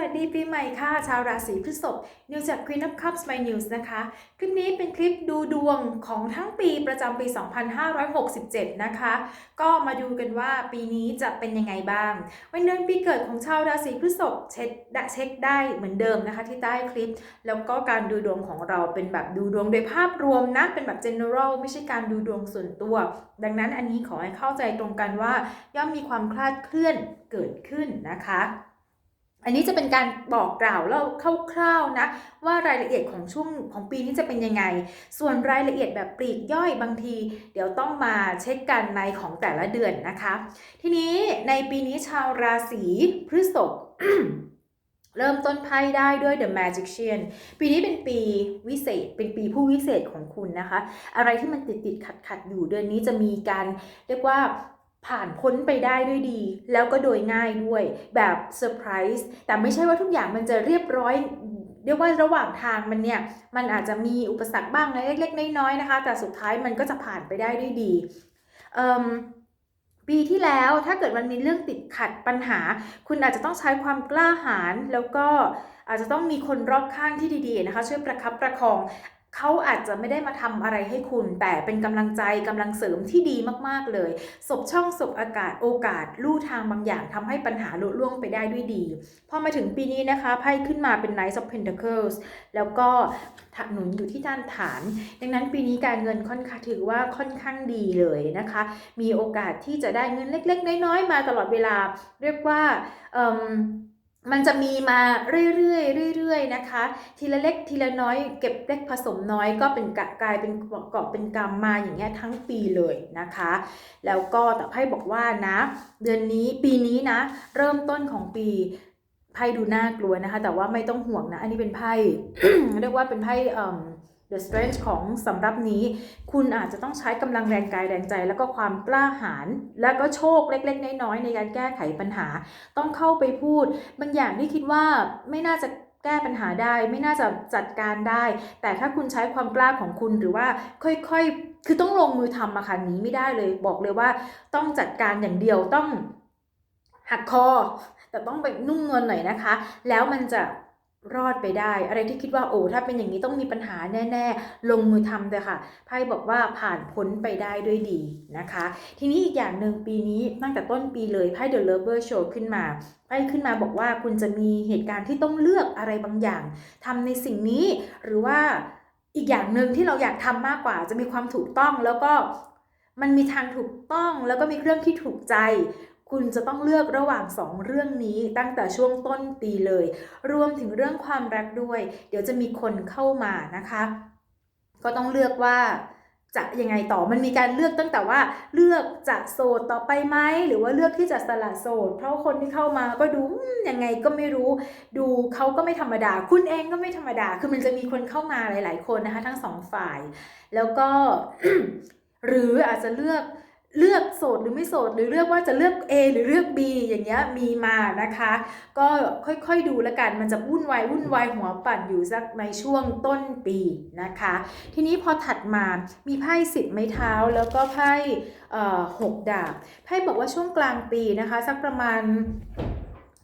วัสดีปีใหม่ค่ะ ชาวราศีพฤษภนิวจาก Queen of Cups My News นะคะ คลิปนี้เป็นคลิปดูดวงของทั้งปีประจำปี 2567 นะคะ ก็มาดูกันว่าปีนี้จะเป็นยังไงบ้าง วันเดือนปีเกิดของชาวราศีพฤษภเช็คเช็คได้เหมือนเดิมนะคะที่ใต้คลิป แล้วก็การดูดวงของเราเป็นแบบดูดวงโดยภาพรวมนะ เป็นแบบ general ไม่ใช่การดูดวงส่วนตัว ดังนั้นอันนี้ขอให้เข้าใจตรงกันว่าย่อมมีความคลาดเคลื่อนเกิดขึ้นนะคะ อันนี้จะเป็นการบอกกล่าวแล้วคร่าวๆนะว่ารายละเอียดของช่วงของปีนี้จะเป็นยังไง ส่วนรายละเอียดแบบปลีกย่อยบางที เดี๋ยวต้องมาเช็คกันในของแต่ละเดือนนะคะ ทีนี้ในปีนี้ชาวราศีพฤษภเริ่มต้นไพ่ได้ด้วย The Magician ปีนี้เป็นปีวิเศษ เป็นปีผู้วิเศษของคุณนะคะ อะไรที่มันติดติดขัดขัดอยู่เดือนนี้จะมีการเรียกว่า ผ่านพ้นไปได้ด้วยดี แล้วก็โดยง่ายด้วยแบบเซอร์ไพรส์แต่ไม่ใช่ว่าทุกอย่างมันจะเรียบร้อยเรียกว่าระหว่างทางมันเนี่ยมันอาจจะมีอุปสรรคบ้างเล็กๆน้อยๆนะคะ แต่สุดท้ายมันก็จะผ่านไปได้ด้วยดีปีที่แล้วถ้าเกิดมันมีเรื่องติดขัดปัญหา คุณอาจจะต้องใช้ความกล้าหาญแล้วก็อาจจะต้องมีคนรอบข้างที่ดีๆนะคะ ช่วยประคับประคอง เขาอาจจะไม่ได้มาทำอะไรให้คุณ แต่เป็นกำลังใจกำลังเสริมที่ดีมากๆเลยสบช่องสบอากาศโอกาสลู่ทางบางอย่างทำให้ปัญหาลุล่วงไปได้ด้วยดี พอมาถึงปีนี้นะคะไพ่ขึ้นมาเป็น Knight of Pentacles แล้วก็หนุนอยู่ที่ด้านฐาน ดังนั้นปีนี้การเงินค่อนข้างถือว่าค่อนข้างดีเลยนะคะ มีโอกาสที่จะได้เงินเล็ก ๆ น้อยๆมาตลอดเวลา เรียกว่า มันจะมีมาเรื่อยๆเรื่อยๆนะคะ ทีละเล็กทีละน้อยเก็บเล็กผสมน้อยก็เป็นกะกลายเป็นเกาะเป็นกรรมมาอย่างเงี้ยทั้งปีเลยนะคะ แล้วก็แต่ไพ่บอกว่านะ เดือนนี้ปีนี้นะ เริ่มต้นของปีไพ่ดูน่ากลัวนะคะ แต่ว่าไม่ต้องห่วงนะ อันนี้เป็นไพ่เรียกว่าเป็นไพ่ The Strength ของสำรับนี้ คุณอาจจะต้องใช้กำลังแรงกายแรงใจ แล้วก็ความกล้าหาญแล้วก็โชคเล็ก ๆ น้อยๆในการแก้ไขปัญหา ต้องเข้าไปพูด บางอย่างที่คิดว่าไม่น่าจะแก้ปัญหาได้ไม่น่าจะจัดการได้ แต่ถ้าคุณใช้ความกล้าของคุณหรือว่าค่อยๆ คือต้องลงมือทำอะค่ะนี้ไม่ได้เลย บอกเลยว่าต้องจัดการอย่างเดียวต้องหักคอ แต่ต้องไปนุ่มนวลหน่อยนะคะ แล้วมันจะ รอดไปได้ อะไรที่คิดว่าโอ้ถ้าเป็นอย่างนี้ต้องมีปัญหาแน่ ๆ ลงมือทำเลยค่ะไพ่บอกว่าผ่านพ้นไปได้ด้วยดีนะคะ ทีนี้อีกอย่างหนึ่งปีนี้ตั้งแต่ต้นปีเลยไพ่ The Lover Show ขึ้นมาไพ่ขึ้นมาบอกว่าคุณจะมีเหตุการณ์ที่ต้องเลือกอะไรบางอย่างทำในสิ่งนี้ หรือว่าอีกอย่างหนึ่งที่เราอยากทำมากกว่าจะมีความถูกต้องแล้วก็มันมีทางถูกต้องแล้วก็มีเรื่องที่ถูกใจ คุณจะต้องเลือกระหว่างสองเรื่องนี้ตั้งแต่ช่วงต้นปีเลย รวมถึงเรื่องความรักด้วย เดี๋ยวจะมีคนเข้ามานะคะ ก็ต้องเลือกว่าจะยังไงต่อมันมีการเลือกตั้งแต่ว่าเลือกจะโสดต่อไปไหมหรือว่าเลือกที่จะสละโสด เพราะคนที่เข้ามาก็ดูยังไงก็ไม่รู้ ดูเขาก็ไม่ธรรมดา คุณเองก็ไม่ธรรมดา คือมันจะมีคนเข้ามาหลาย ๆ คนนะคะ ทั้งสองฝ่าย แล้วก็หรืออาจจะเลือก เลือกโสดหรือไม่โสดหรือเลือกว่าจะเลือก A หรือเลือก B อย่างเงี้ยมีมานะคะ ก็ค่อยๆดูแล้วกันมันจะวุ่นวายวุ่นวายหัวปั่นอยู่สักในช่วงต้นปีนะคะ ทีนี้พอถัดมามีไพ่สิบไม้เท้าแล้วก็ไพ่เอ่อหกดาบไพ่บอกว่าช่วงกลางปีนะคะ สักประมาณ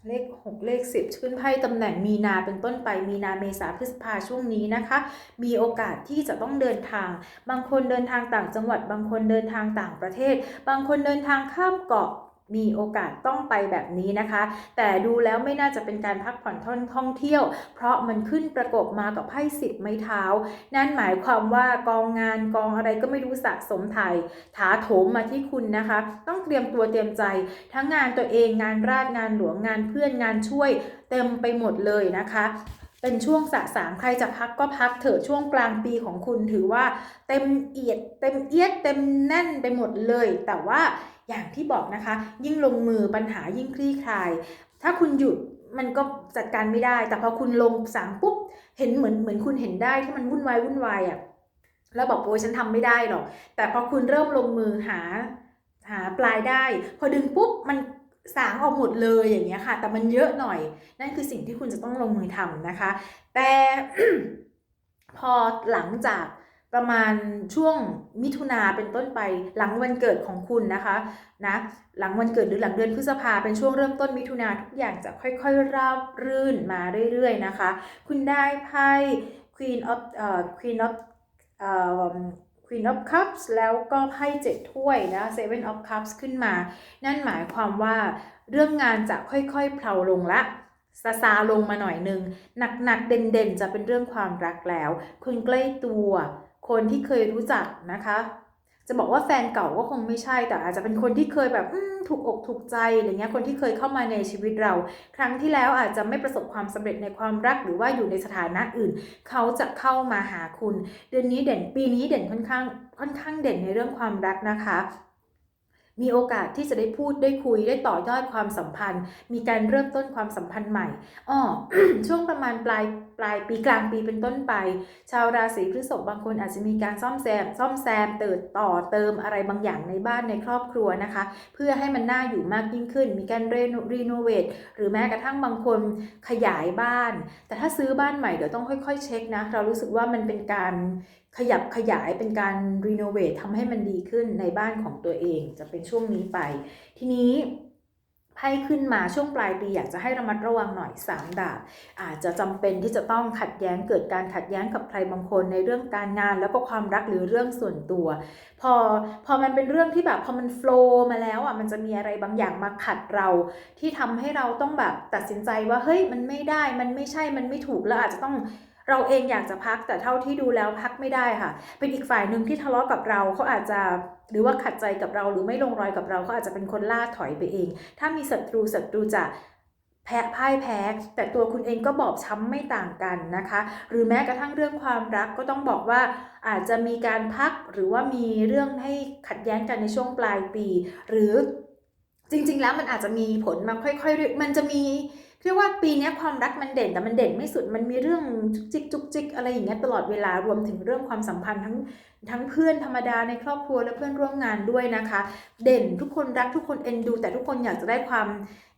เลข 6 เลข 10ขึ้นไพ่ตำแหน่งมีนาเป็นต้นไปมีนาเมษาพฤษภาช่วงนี้นะคะ มีโอกาสที่จะต้องเดินทาง บางคนเดินทางต่างจังหวัด บางคนเดินทางต่างประเทศ บางคนเดินทางข้ามเกาะ มีโอกาสต้องไปแบบนี้นะคะ แต่ดูแล้วไม่น่าจะเป็นการพักผ่อนท่องท่องเที่ยว เพราะมันขึ้นประกบมากับไพ่สิบไม้เท้า นั่นหมายความว่ากองงานกองอะไรก็ไม่รู้สะสมไทยถาโถมมาที่คุณนะคะ ต้องเตรียมตัวเตรียมใจ ทั้งงานตัวเองงานราชงานหลวงงานเพื่อนงานช่วย เต็มไปหมดเลยนะคะเป็นช่วงสะสางใครจะพักก็พักเถอะช่วงกลางปีของคุณถือว่าเต็มเอียด เต็มเอียดเต็มแน่นไปหมดเลย แต่ว่า อย่างที่บอกนะคะ ยิ่งลงมือปัญหายิ่งคลี่คลาย ถ้าคุณหยุดมันก็จัดการไม่ได้ แต่พอคุณลงสางปุ๊บเห็นเหมือนเหมือนคุณเห็นได้ที่มันวุ่นวายวุ่นวายอะ่ะแล้วบอกโอ้ยฉันทำไม่ได้หรอก แต่พอคุณเริ่มลงมือหาหาปลายได้ พอดึงปุ๊บมันสางออกหมดเลยอย่างเงี้ยค่ะ แต่มันเยอะหน่อย นั่นคือสิ่งที่คุณจะต้องลงมือทำนะคะ แต่พอหลังจาก ประมาณช่วงมิถุนาเป็นต้นไปหลังวันเกิดของคุณนะคะนะหลังวันเกิดหรือหลังเดือนพฤษภาเป็นช่วงเริ่มต้นมิถุนาทุกอย่างจะค่อยๆราบรื่นมาเรื่อยๆนะคะ คุณได้ไพ่ Queen of เอ่อ Queen of เอ่อ Queen of Cups แล้วก็ไพ่เจ็ดถ้วยนะ Seven of Cups ขึ้นมา นั่นหมายความว่าเรื่องงานจะค่อยๆเพลาลงละซาซาลงมาหน่อยนึงหนักๆเด่นๆ จะเป็นเรื่องความรักแล้ว คนใกล้ตัว คนที่เคยรู้จักนะคะ จะบอกว่าแฟนเก่าก็คงไม่ใช่แต่อาจจะเป็นคนที่เคยแบบถูกอกถูกใจอะไรเงี้ยคนที่เคยเข้ามาในชีวิตเรา ครั้งที่แล้วอาจจะไม่ประสบความสำเร็จในความรักหรือว่าอยู่ในสถานะอื่น เขาจะเข้ามาหาคุณ เดือนนี้เด่นปีนี้เด่นค่อนข้างค่อนข้างเด่นในเรื่องความรักนะคะ มีโอกาสที่จะได้พูดได้คุยได้ต่อยอดความสัมพันธ์ มีการเริ่มต้นความสัมพันธ์ใหม่อ้อช่วงประมาณปลายปลายปีกลางปีเป็นต้นไป ชาวราศีพฤษภบางคนอาจจะมีการซ่อมแซม ซ่อมแซมเติมต่อเติมอะไรบางอย่างในบ้านในครอบครัวนะคะ เพื่อให้มันน่าอยู่มากยิ่งขึ้น มีการรีโนเวทหรือแม้กระทั่งบางคนขยายบ้าน แต่ถ้าซื้อบ้านใหม่เดี๋ยวต้องค่อย ๆ เช็คนะ เรารู้สึกว่ามันเป็นการ ขยับขยายเป็นการรีโนเวททำให้มันดีขึ้นในบ้านของตัวเองจะเป็นช่วงนี้ไป ทีนี้ไพ่ขึ้นมาช่วงปลายปีอยากจะให้ระมัดระวังหน่อยสามดาบ อาจจะจำเป็นที่จะต้องขัดแย้งเกิดการขัดแย้งกับใครบางคนในเรื่องการงานแล้วก็ความรักหรือเรื่องส่วนตัว พอพอมันเป็นเรื่องที่แบบพอมันโฟล์มาแล้วอะมันจะมีอะไรบางอย่างมาขัดเรา ที่ทำให้เราต้องแบบตัดสินใจว่าเฮ้ยมันไม่ได้มันไม่ใช่มันไม่ถูกแล้วอาจจะต้อง เราเองอยากจะพักแต่เท่าที่ดูแล้วพักไม่ได้ค่ะ เป็นอีกฝ่ายหนึ่งที่ทะเลาะกับเราเขาอาจจะหรือว่าขัดใจกับเราหรือไม่ลงรอยกับเราเขาอาจจะเป็นคนล่าถอยไปเอง ถ้ามีศัตรูศัตรูจะแพ้พ่ายแพ้ แต่ตัวคุณเองก็บอบช้ำไม่ต่างกันนะคะ หรือแม้กระทั่งเรื่องความรักก็ต้องบอกว่าอาจจะมีการพักหรือว่ามีเรื่องให้ขัดแย้งกันในช่วงปลายปี หรือจริงๆแล้วมันอาจจะมีผลมาค่อยๆ มันจะมี เรียกว่าปีนี้ความรักมันเด่นแต่มันเด่นไม่สุดมันมีเรื่องจุกจิกจุกจิกอะไรอย่างเงี้ยตลอดเวลารวมถึงเรื่องความสัมพันธ์ทั้งทั้งเพื่อนธรรมดาในครอบครัวและเพื่อนร่วมงานด้วยนะคะ เด่นทุกคนรักทุกคนเอ็นดู แต่ทุกคนอยากจะได้ความ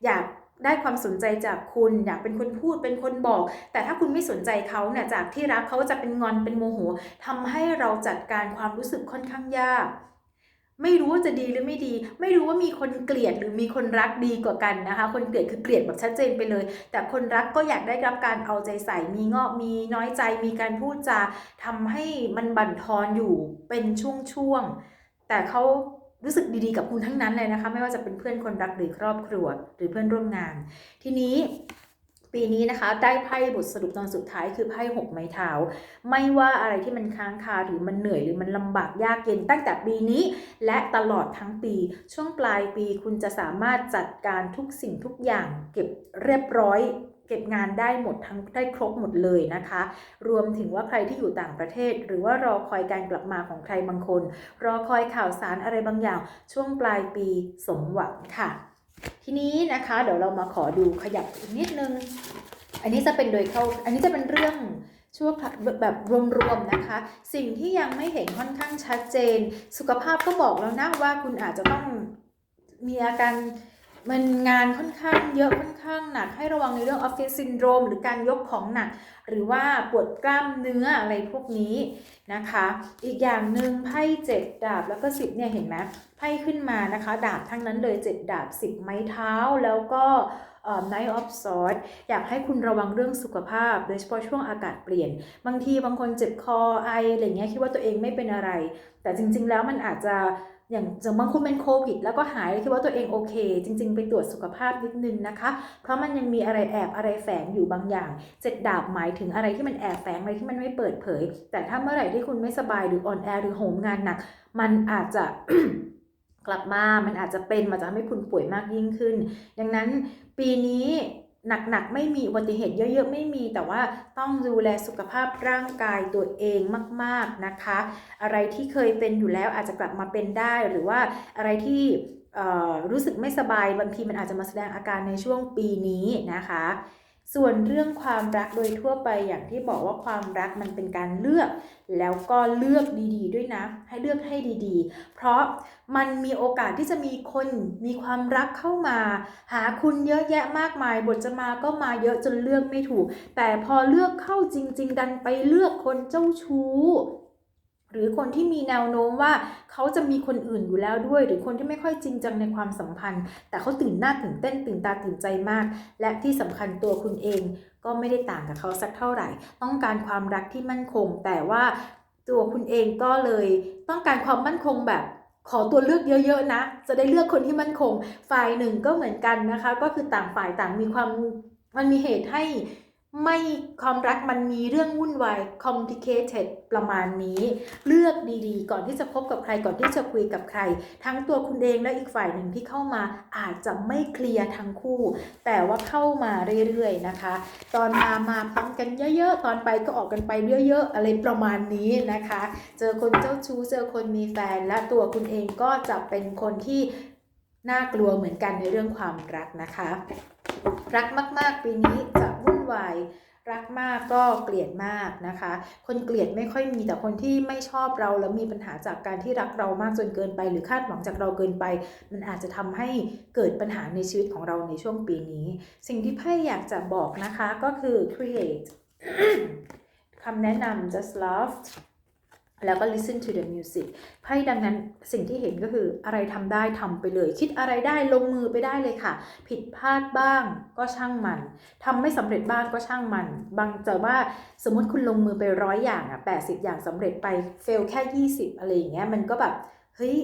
อยากได้ความสนใจจากคุณ อยากเป็นคนพูดเป็นคนบอก แต่ถ้าคุณไม่สนใจเขาเนี่ยจากที่รักเขาจะเป็นงอนเป็นโมโหทำให้เราจัดการความรู้สึกค่อนข้างยาก ไม่รู้ว่าจะดีหรือไม่ดี ไม่รู้ว่ามีคนเกลียดหรือมีคนรักดีกว่ากันนะคะ คนเกลียดคือเกลียดแบบชัดเจนไปเลย แต่คนรักก็อยากได้รับการเอาใจใส่ มีงอกมีน้อยใจ มีการพูดจาทำให้มันบั่นทอนอยู่เป็นช่วงๆ แต่เขารู้สึกดีๆกับคุณทั้งนั้นเลยนะคะ ไม่ว่าจะเป็นเพื่อนคนรักหรือครอบครัว หรือเพื่อนร่วมงาน ทีนี้ ปีนี้นะคะได้ไพ่บทสรุปตอนสุดท้ายคือไพ่หกไม้เท้าไม่ว่าอะไรที่มันค้างคาหรือมันเหนื่อยหรือมันลำบากยากเย็นตั้งแต่ปีนี้ และตลอดทั้งปี ช่วงปลายปีคุณจะสามารถจัดการทุกสิ่งทุกอย่างเก็บเรียบร้อยเก็บงานได้หมดทั้งได้ครบหมดเลยนะคะ รวมถึงว่าใครที่อยู่ต่างประเทศ หรือว่ารอคอยการกลับมาของใครบางคน รอคอยข่าวสารอะไรบางอย่าง ช่วงปลายปีสมหวังค่ะ ทีนี้นะคะเดี๋ยวเรามาขอดูขยับอีกนิดนึง อันนี้จะเป็นโดยเข้าอันนี้จะเป็นเรื่องชั่วคราวแบบรวมๆนะคะ สิ่งที่ยังไม่เห็นค่อนข้างชัดเจน สุขภาพก็บอกแล้วนะว่าคุณอาจจะต้องมีอาการมันงานค่อนข้างเยอะค่อนข้างหนัก ให้ระวังในเรื่องออฟฟิศซินโดรมหรือการยกของหนัก หรือว่าปวดกล้ามเนื้ออะไรพวกนี้นะคะ อีกอย่างหนึ่งไพ่เจ็ดดาบแล้วก็สิบเนี่ยเห็นไหม ไพ่ขึ้นมานะคะ ดาบทั้งนั้นเลยเจ็ดดาบสิบไม้เท้าแล้วก็เอ่อ Knight of Swords อยากให้คุณระวังเรื่องสุขภาพ โดยเฉพาะช่วงอากาศเปลี่ยน บางทีบางคนเจ็บคอไออะไรเงี้ยคิดว่าตัวเองไม่เป็นอะไร แต่จริง ๆ แล้วมันอาจจะอย่างอย่างบางคนเป็นโควิด แล้วก็หายคิดว่าตัวเองโอเค จริง ๆ ไปตรวจสุขภาพนิดนึงนะคะ เพราะมันยังมีอะไรแอบอะไรแฝงอยู่บางอย่างเจ็ดดาบหมายถึงอะไรที่มันแอบแฝงอะไรที่มันไม่เปิดเผย แต่ถ้าเมื่อไหร่ที่คุณไม่สบายหรืออ่อนแอหรือโหมงานหนัก มันอาจจะ กลับมา มันอาจจะเป็นมันจะทำให้คุณป่วยมากยิ่งขึ้น ดังนั้นปีนี้หนักๆ ไม่มีอุบัติเหตุเยอะๆ ไม่มี แต่ว่าต้องดูแลสุขภาพร่างกายตัวเองมากๆนะคะ อะไรที่เคยเป็นอยู่แล้วอาจจะกลับมาเป็นได้หรือว่าอะไรที่รู้สึกไม่สบายบางทีมันอาจจะมาแสดงอาการในช่วงปีนี้นะคะ ส่วนเรื่องความรักโดยทั่วไปอย่างที่บอกว่าความรักมันเป็นการเลือก แล้วก็เลือกดีๆ ด้วยนะ ให้เลือกให้ดีๆ เพราะมันมีโอกาสที่จะมีคนมีความรักเข้ามา หาคุณเยอะแยะมากมาย บทจะมาก็มาเยอะจนเลือกไม่ถูก แต่พอเลือกเข้าจริง ๆ ดันไปเลือกคนเจ้าชู้ หรือคนที่มีแนวโน้มว่าเขาจะมีคนอื่นอยู่แล้วด้วย หรือคนที่ไม่ค่อยจริงจังในความสัมพันธ์ แต่เขาตื่นหน้าตื่นเต้นตื่นตาตื่นใจมาก และที่สำคัญตัวคุณเอง ก็ไม่ได้ต่างกับเขาสักเท่าไหร่ ต้องการความรักที่มั่นคง แต่ว่าตัวคุณเองก็เลยต้องการความมั่นคงแบบขอตัวเลือกเยอะๆนะ จะได้เลือกคนที่มั่นคง ฝ่ายหนึ่งก็เหมือนกันนะคะ ก็คือต่างฝ่ายต่างมีความมันมีเหตุให้ ไม่ความรักมันมีเรื่องวุ่นวาย complicated ประมาณนี้ เลือกดีๆ ก่อนที่จะคบกับใครก่อนที่จะคุยกับใคร ทั้งตัวคุณเองและอีกฝ่ายหนึ่งที่เข้ามาอาจจะไม่เคลียร์ทั้งคู่ แต่ว่าเข้ามาเรื่อยๆนะคะ ตอนมามาปั๊มกันเยอะๆ ตอนไปก็ออกกันไปเยอะๆ อะไรประมาณนี้นะคะ เจอคนเจ้าชู้เจอคนมีแฟน และตัวคุณเองก็จะเป็นคนที่น่ากลัวเหมือนกันในเรื่องความรักนะคะ รักมากๆปีนี้จะ วายรักมากก็เกลียดมากนะคะ คนเกลียดไม่ค่อยมีแต่คนที่ไม่ชอบเราแล้วมีปัญหาจากการที่รักเรามากจนเกินไป หรือคาดหวังจากเราเกินไป มันอาจจะทำให้เกิดปัญหาในชีวิตของเราในช่วงปีนี้ สิ่งที่ไพ่อยากจะบอกนะคะก็คือ create คำแนะนำ just love แล้วก็ listen to the music ไพ่ดังนั้นสิ่งที่เห็นก็คืออะไรทำได้ทำไปเลย คิดอะไรได้ลงมือไปได้เลยค่ะ ผิดพลาดบ้างก็ช่างมันทำไม่สำเร็จบ้างก็ช่างมัน บางแต่ว่าสมมติคุณลงมือไปร้อยอย่างอะ80 อย่างสำเร็จไปเฟลแค่ 20 อะไรอย่างเงี้ยมันก็แบบเฮ้ย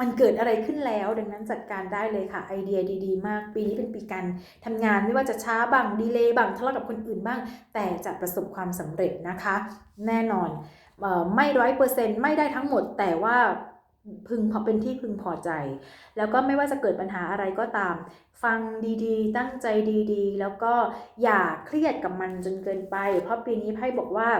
มันเกิดอะไรขึ้นแล้ว ดังนั้นจัดการได้เลยค่ะไอเดียดี ๆ มาก ปีนี้เป็นปีการทำงานไม่ว่าจะช้าบ้างดีเลย์บ้างทะเลาะกับคนอื่นบ้าง แต่จะประสบความสำเร็จนะคะ แน่นอน ไม่ร้อยเปอร์เซ็นต์ไม่ได้ทั้งหมด แต่ว่าพึงพอเป็นที่พึงพอใจ แล้วก็ไม่ว่าจะเกิดปัญหาอะไรก็ตาม ฟังดีๆ ตั้งใจดีๆ แล้วก็อย่าเครียดกับมันจนเกินไป เพราะปีนี้ไพ่บอกว่า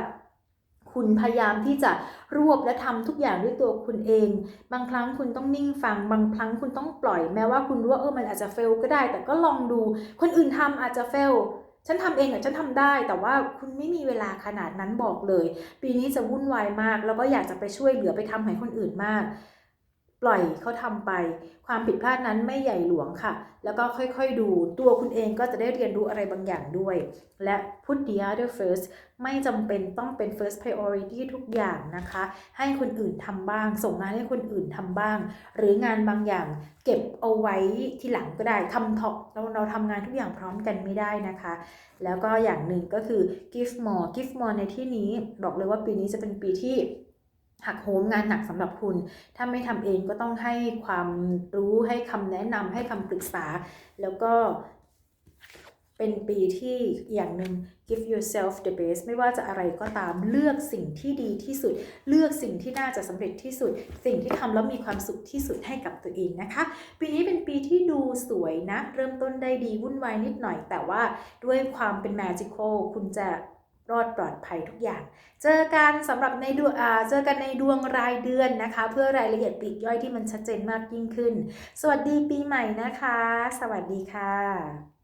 คุณพยายามที่จะรวบและทำทุกอย่างด้วยตัวคุณเอง บางครั้งคุณต้องนิ่งฟัง บางครั้งคุณต้องปล่อย แม้ว่าคุณรู้ว่าเออมันอาจจะเฟลก็ได้ แต่ก็ลองดู คนอื่นทำอาจจะเฟล ฉันทำเองอะฉันทำได้ แต่ว่าคุณไม่มีเวลาขนาดนั้นบอกเลย ปีนี้จะวุ่นวายมาก แล้วก็อยากจะไปช่วยเหลือไปทำให้คนอื่นมาก ปล่อยเขาทำไป ความผิดพลาดนั้นไม่ใหญ่หลวงค่ะ แล้วก็ค่อยๆดู ตัวคุณเองก็จะได้เรียนรู้อะไรบางอย่างด้วย และ put the other first ไม่จำเป็นต้องเป็น first priority ทุกอย่างนะคะ ให้คนอื่นทำบ้าง ส่งงานให้คนอื่นทำบ้าง หรืองานบางอย่างเก็บเอาไว้ทีหลังก็ได้ทำท็อปเราเราทำงานทุกอย่างพร้อมกันไม่ได้นะคะ แล้วก็อย่างหนึ่งก็คือ give more give more ในที่นี้บอกเลยว่าปีนี้จะเป็นปีที่ หักโหมงานหนักสำหรับคุณ ถ้าไม่ทำเองก็ต้องให้ความรู้ให้คำแนะนำให้คำปรึกษา แล้วก็เป็นปีที่อย่างหนึ่ง give yourself the best ไม่ว่าจะอะไรก็ตามเลือกสิ่งที่ดีที่สุด เลือกสิ่งที่น่าจะสำเร็จที่สุด สิ่งที่ทำแล้วมีความสุขที่สุดให้กับตัวเองนะคะ ปีนี้เป็นปีที่ดูสวยนะ เริ่มต้นได้ดีวุ่นวายนิดหน่อย แต่ว่าด้วยความเป็น magical คุณจะ รอดปลอดภัยทุกอย่าง เจอกันสำหรับในดวงเจอกันในดวงรายเดือนนะคะ เพื่อรายละเอียดปลีกย่อยที่มันชัดเจนมากยิ่งขึ้น สวัสดีปีใหม่นะคะ สวัสดีค่ะ